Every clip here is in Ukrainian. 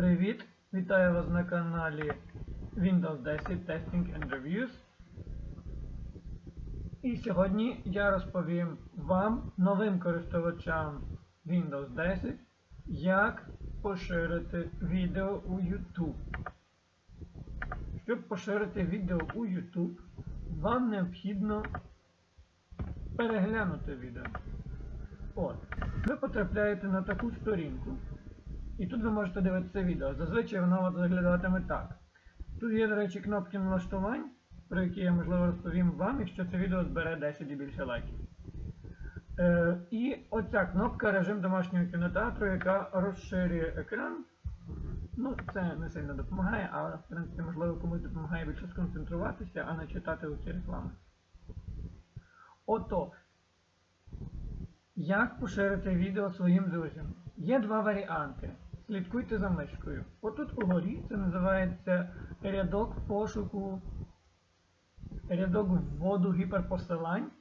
Привіт! Вітаю вас на каналі Windows 10 Testing and Reviews. І сьогодні я розповім вам, новим користувачам Windows 10, як поширити відео у YouTube. Щоб поширити відео у YouTube, вам необхідно переглянути відео. От, ви потрапляєте на таку сторінку. І тут ви можете дивитися відео. Зазвичай воно от виглядатиме так. Тут є, до речі, кнопки налаштувань, про які я, можливо, розповім вам, якщо це відео збере 10 і більше лайків. Е, і оця кнопка режим домашнього кінотеатру, яка розширює екран. Ну, це не сильно допомагає, але, в принципі, можливо, комусь допомагає більше сконцентруватися, а не читати оці реклами. Отож, як поширити відео своїм друзям? Є два варіанти Слідкуйте за мишкою. Отут угорі це називається рядок пошуку, рядок вводу гіперпосилань.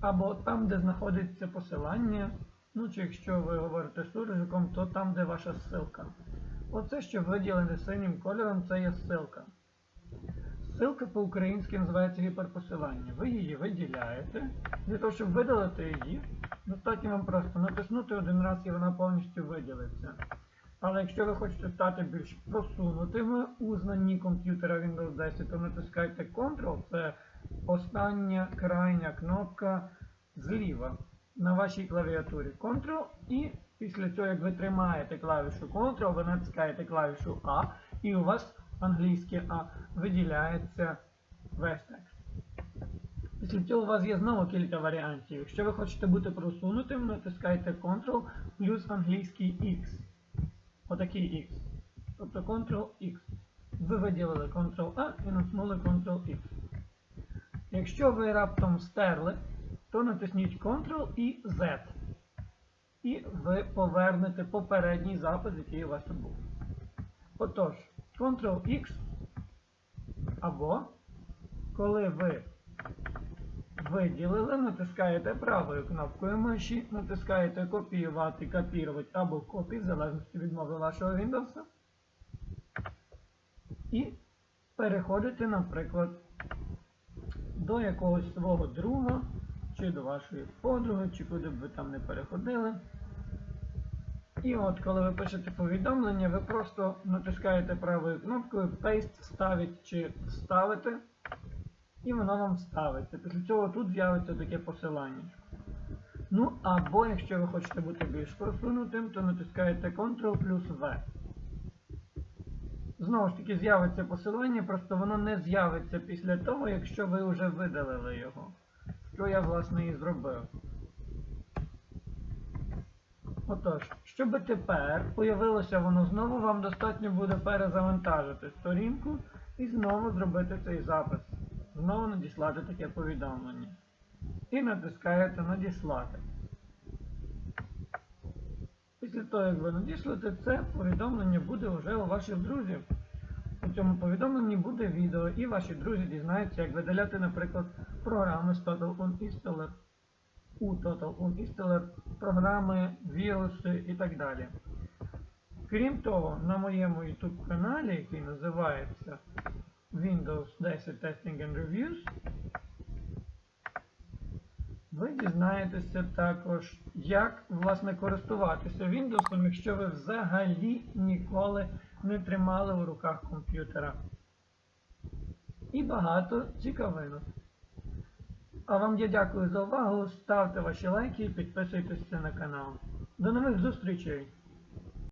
Або там, де знаходиться посилання. Ну, чи якщо ви говорите суржиком, то там, де ваша ссылка. Оце, що виділене синім кольором, це є ссылка. Ссылка по-українськи називається гіперпосилання. Ви її виділяєте. Для того, щоб видалити її, достатньо вам просто натиснути один раз і вона повністю виділиться. Але якщо ви хочете стати більш просунутими у знанні комп'ютера Windows 10, то натискайте Ctrl, це остання крайня кнопка зліва на вашій клавіатурі. Ctrl і після цього, як ви тримаєте клавішу Ctrl, ви натискаєте клавішу А, і у вас англійське А виділяється весь текст. Після у вас є знову кілька варіантів. Якщо ви хочете бути просунутим, натискайте Ctrl плюс англійський X. Отакий X. Тобто Ctrl-X. Ви виділили Ctrl-A і натиснули Ctrl-X. Якщо ви раптом стерли, то натисніть Ctrl і Z. І ви повернете попередній запис, який у вас тут був. Отож, Ctrl-X. Або, коли ви виділили, натискаєте правою кнопкою миші, натискаєте копіювати, копірувати або копі, в залежності від мови вашого Windows. І переходите, наприклад, до якогось свого друга, чи до вашої подруги, чи куди б ви там не переходили. І от, коли ви пишете повідомлення, ви просто натискаєте правою кнопкою Paste, ставить чи вставити, і воно вам ставиться. Після цього тут з'явиться таке посилання. Ну, або якщо ви хочете бути більш просунутим, то натискаєте Ctrl плюс V. Знову ж таки, з'явиться посилання, просто воно не з'явиться після того, якщо ви вже видалили його. Що я, власне, і зробив. Отож, щоб тепер появилося воно знову, вам достатньо буде перезавантажити сторінку і знову зробити цей запис. Знову надіслати таке повідомлення. І натискаєте Надіслати. Після того, як ви надішлете це, повідомлення буде вже у ваших друзів. У цьому повідомленні буде відео, і ваші друзі дізнаються, як видаляти, наприклад, програми з Total Uninstaller у Total Uninstaller, програми, віруси і так далі. Крім того, на моєму YouTube каналі, який називається Windows 10 Testing and Reviews, ви дізнаєтеся також, як власне користуватися Windows, якщо ви взагалі ніколи не тримали в руках комп'ютера. І багато цікавинок. А вам я дякую за увагу. Ставте ваші лайки і підписуйтесь на канал. До нових зустрічей!